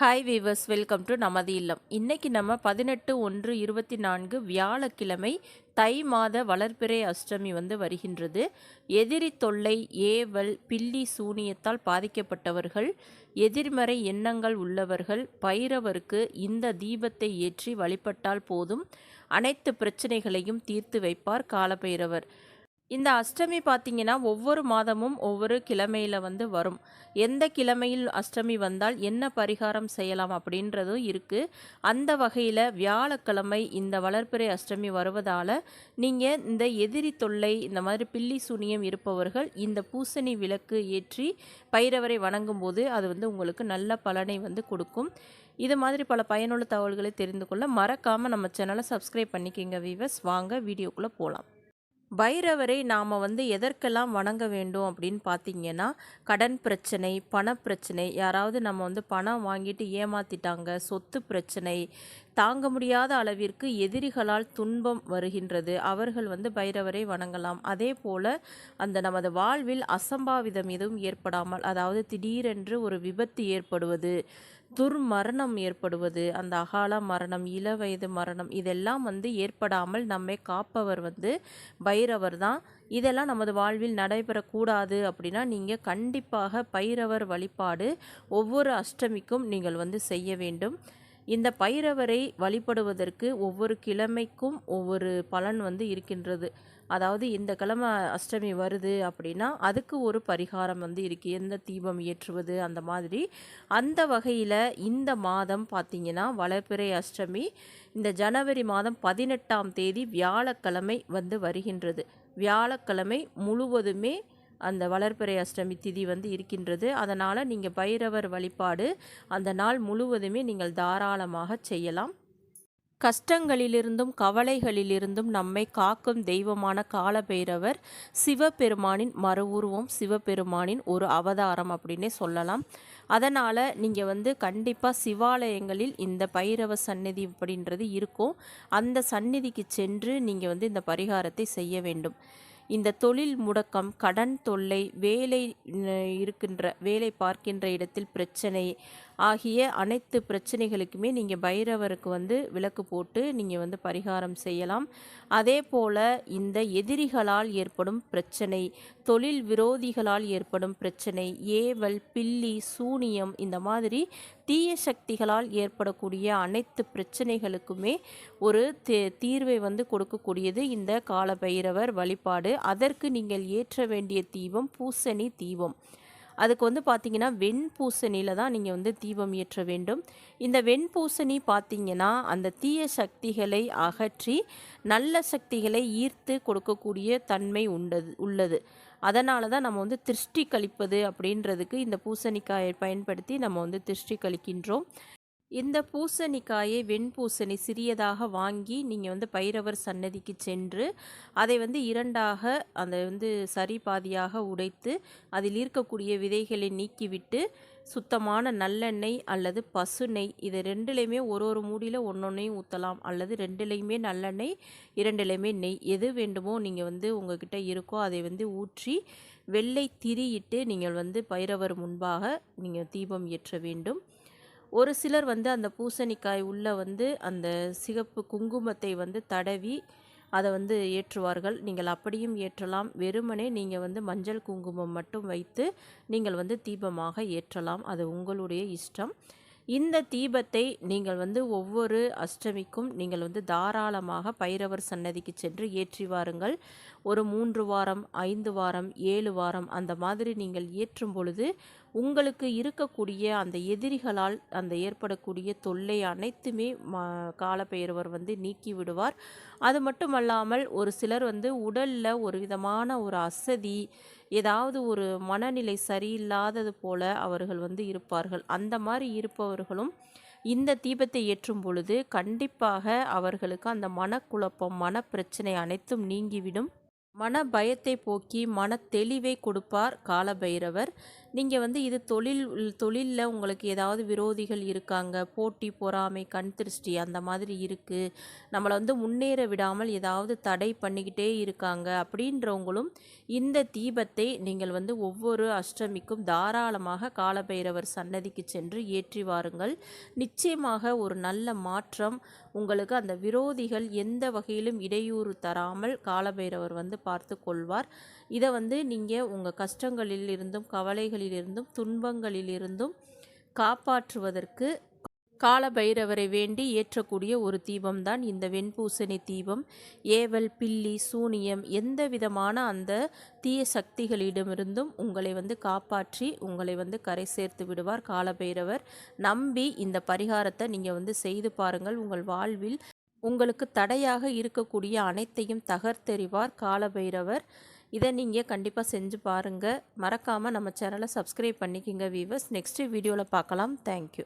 Hi viewers welcome to நமது இல்லம். இன்றைக்கி நம்ம பதினெட்டு ஒன்று இருபத்தி நான்கு வியாழக்கிழமை தை மாத வளர்பிறை அஷ்டமி வந்து வருகின்றது. எதிரி தொல்லை ஏவல் பில்லி சூனியத்தால் பாதிக்கப்பட்டவர்கள் எதிர்மறை எண்ணங்கள் உள்ளவர்கள் பைரவருக்கு இந்த தீபத்தை ஏற்றி வழிபட்டால் போதும். அனைத்து பிரச்சனைகளையும் தீர்த்து வைப்பார் காலபைரவர். இந்த அஷ்டமி பார்த்தீங்கன்னா ஒவ்வொரு மாதமும் ஒவ்வொரு கிழமையில் வந்து வரும். எந்த கிழமையில் அஷ்டமி வந்தால் என்ன பரிகாரம் செய்யலாம் அப்படின்றதும் இருக்குது அந்த வகையில் வியாழக்கிழமை இந்த வளர்ப்பிறை அஷ்டமி வருவதால் நீங்கள் இந்த எதிரி தொல்லை இந்த மாதிரி பில்லி சூனியம் இருப்பவர்கள் இந்த பூசணி விளக்கு ஏற்றி பைரவரை வணங்கும் போது அது வந்து உங்களுக்கு நல்ல பலனை வந்து கொடுக்கும். இது மாதிரி பல பயனுள்ள தகவல்களை தெரிந்து கொள்ள மறக்காமல் நம்ம சேனலை சப்ஸ்கிரைப் பண்ணிக்கோங்க வீவர்ஸ் வாங்க வீடியோக்குள்ளே போகலாம் பைரவரை நாம் வந்து எதற்கெல்லாம் வணங்க வேண்டும் அப்படின்னு பார்த்தீங்கன்னா கடன் பிரச்சனை பணப்பிரச்சனை யாராவது நம்ம வந்து பணம் வாங்கிட்டு ஏமாத்திட்டாங்க சொத்து பிரச்சனை தாங்க முடியாத அளவிற்கு எதிரிகளால் துன்பம் வருகின்றது அவர்கள் வந்து பைரவரை வணங்கலாம். அதே போல் அந்த நமது வாழ்வில் அசம்பாவிதம் எதுவும் ஏற்படாமல் அதாவது திடீரென்று ஒரு விபத்து ஏற்படுவது துர்மரணம் ஏற்படுவது அந்த அகால மரணம் இள வயது மரணம் இதெல்லாம் வந்து ஏற்படாமல் நம்மை காப்பவர் வந்து பைரவர் தான். இதெல்லாம் நமது வாழ்வில் நடைபெறக்கூடாது அப்படின்னா நீங்கள் கண்டிப்பாக பைரவர் வழிபாடு ஒவ்வொரு அஷ்டமிக்கும் நீங்கள் வந்து செய்ய வேண்டும். இந்த பைரவரை வழிபடுவதற்கு ஒவ்வொரு கிழமைக்கும் ஒவ்வொரு பலன் வந்து இருக்கின்றது. அதாவது இந்த கிழமை அஷ்டமி வருது அப்படின்னா அதுக்கு ஒரு பரிகாரம் வந்து இருக்குது எந்த தீபம் ஏற்றுவது அந்த மாதிரி. அந்த வகையில் இந்த மாதம் பார்த்திங்கன்னா வளர்ப்பிறை அஷ்டமி இந்த ஜனவரி மாதம் பதினெட்டாம் தேதி வியாழக்கிழமை வந்து வருகின்றது. வியாழக்கிழமை முழுவதுமே அந்த வளர்ப்பிறை அஷ்டமி திதி வந்து இருக்கின்றது. அதனால் நீங்கள் பைரவர் வழிபாடு அந்த நாள் முழுவதுமே நீங்கள் தாராளமாக செய்யலாம். கஷ்டங்களிலிருந்தும் கவலைகளிலிருந்தும் நம்மை காக்கும் தெய்வமான காலபைரவர் சிவபெருமானின் மறு உருவம் சிவபெருமானின் ஒரு அவதாரம் அப்படின்னே சொல்லலாம். அதனால் நீங்கள் வந்து கண்டிப்பாக சிவாலயங்களில் இந்த பைரவ சந்நிதி அப்படின்றது இருக்கும். அந்த சந்நிதிக்கு சென்று நீங்கள் வந்து இந்த பரிகாரத்தை செய்ய வேண்டும். இந்த தொழில் முடக்கம் கடன் தொல்லை வேலை இருக்கின்ற வேலை பார்க்கின்ற இடத்தில் பிரச்சனை ஆகிய அனைத்து பிரச்சனைகளுக்குமே நீங்கள் பைரவருக்கு வந்து விளக்கு போட்டு நீங்கள் வந்து பரிகாரம் செய்யலாம். அதே போல் இந்த எதிரிகளால் ஏற்படும் பிரச்சனை தொழில் விரோதிகளால் ஏற்படும் பிரச்சனை ஏவல் பில்லி சூனியம் இந்த மாதிரி தீய சக்திகளால் ஏற்படக்கூடிய அனைத்து பிரச்சனைகளுக்குமே ஒரு தீர்வை வந்து கொடுக்கக்கூடியது இந்த காலபைரவர் வழிபாடு. அதற்கு நீங்கள் ஏற்ற வேண்டிய தீபம் பூசணி தீபம். அதுக்கு வந்து பார்த்தீங்கன்னா வெண்பூசணியில் தான் நீங்கள் வந்து தீபம் ஏற்ற வேண்டும். இந்த வெண்பூசணி பார்த்தீங்கன்னா அந்த தீய சக்திகளை அகற்றி நல்ல சக்திகளை ஈர்த்து கொடுக்கக்கூடிய தன்மை உண்டது உள்ளது. அதனால தான் நம்ம வந்து திருஷ்டி கழிப்பது அப்படின்றதுக்கு இந்த பூசணிக்காயை பயன்படுத்தி நம்ம வந்து திருஷ்டி கழிக்கின்றோம். இந்த பூசணிக்காயை வெண்பூசணி சிறியதாக வாங்கி நீங்கள் வந்து பைரவர் சன்னதிக்கு சென்று அதை வந்து இரண்டாக அந்த வந்து சரி பாதியாக உடைத்து அதில் இருக்கக்கூடிய விதைகளை நீக்கிவிட்டு சுத்தமான நல்லெண்ணெய் அல்லது பசு நெய் இது ரெண்டுலேயுமே ஒரு ஒரு மூடியில் ஒன்றொன்னையும் ஊற்றலாம் அல்லது ரெண்டுலேயுமே நல்லெண்ணெய் இரண்டுலேயுமே நெய் எது வேண்டுமோ நீங்கள் வந்து உங்ககிட்ட இருக்கோ அதை வந்து ஊற்றி வெள்ளை திரியிட்டு நீங்கள் வந்து பைரவர் முன்பாக நீங்கள் தீபம் ஏற்ற வேண்டும். ஒரு சிலர் வந்து அந்த பூசணிக்காய் உள்ளே வந்து அந்த சிகப்பு குங்குமத்தை வந்து தடவி அதை வந்து ஏற்றுவார்கள். நீங்கள் அப்படியும் ஏற்றலாம். வெறுமனே நீங்கள் வந்து மஞ்சள் குங்குமம் மட்டும் வைத்து நீங்கள் வந்து தீபமாக ஏற்றலாம். அது உங்களுடைய இஷ்டம். இந்த தீபத்தை நீங்கள் வந்து ஒவ்வொரு அஷ்டமிக்கும் நீங்கள் வந்து தாராளமாக பைரவர் சன்னதிக்கு சென்று ஏற்றி வாருங்கள். ஒரு மூன்று வாரம் ஐந்து வாரம் ஏழு வாரம் அந்த மாதிரி நீங்கள் ஏற்றும் பொழுது உங்களுக்கு இருக்கக்கூடிய அந்த எதிரிகளால் அந்த ஏற்படக்கூடிய தொல்லை அனைத்துமே காலப்பெயர்வர் வந்து நீக்கி விடுவார். அது மட்டுமல்லாமல் ஒரு சிலர் வந்து உடலில் ஒரு விதமான ஒரு அசதி ஏதாவது ஒரு மனநிலை சரியில்லாதது போல அவர்கள் வந்து இருப்பார்கள். அந்த மாதிரி இருப்பவர்களும் இந்த தீபத்தை ஏற்றும் பொழுது கண்டிப்பாக அவர்களுக்கு அந்த மனக்குழப்பம் மனப்பிரச்சனை அனைத்தும் நீங்கிவிடும். மன பயத்தை போக்கி மன தெளிவை கொடுப்பார் காலபைரவர். நீங்கள் வந்து இது தொழில் தொழிலில் உங்களுக்கு ஏதாவது விரோதிகள் இருக்காங்க? போட்டி பொறாமை கண் திருஷ்டி அந்த மாதிரி இருக்குது நம்மளை வந்து முன்னேற விடாமல் ஏதாவது தடை பண்ணிக்கிட்டே இருக்காங்க அப்படின்றவங்களும் இந்த தீபத்தை நீங்கள் வந்து ஒவ்வொரு அஷ்டமிக்கும் தாராளமாக காலபைரவர் சன்னதிக்கு சென்று ஏற்றி வாருங்கள். நிச்சயமாக ஒரு நல்ல மாற்றம் உங்களுக்கு அந்த விரோதிகள் எந்த வகையிலும் இடையூறு தராமல் காலபைரவர் வந்து பார்த்து கொள்வார். இதை வந்து நீங்கள் உங்கள் கஷ்டங்களிலிருந்தும் கவலைகளிலிருந்தும் துன்பங்களிலிருந்தும் காப்பாற்றுவதற்கு காலபைரவரை வேண்டி ஏற்றக்கூடிய ஒரு தீபம்தான் இந்த வெண்பூசணி தீபம். ஏவல் பில்லி சூனியம் எந்த விதமான அந்த தீய சக்திகளிடமிருந்தும் உங்களை வந்து காப்பாற்றி உங்களை வந்து கரை சேர்த்து விடுவார் காலபைரவர். நம்பி இந்த பரிகாரத்தை நீங்கள் வந்து செய்து பாருங்கள். உங்கள் வாழ்வில் உங்களுக்கு தடையாக இருக்கக்கூடிய அனைத்தையும் தகர்த்தெறிவார் காலபைரவர். இதை நீங்கள் கண்டிப்பாக செஞ்சு பாருங்கள் மறக்காமல் நம்ம சேனலை சப்ஸ்கிரைப் பண்ணிக்கிங்க வீவர்ஸ் நெக்ஸ்ட்டு வீடியோவில் பார்க்கலாம். தேங்க்யூ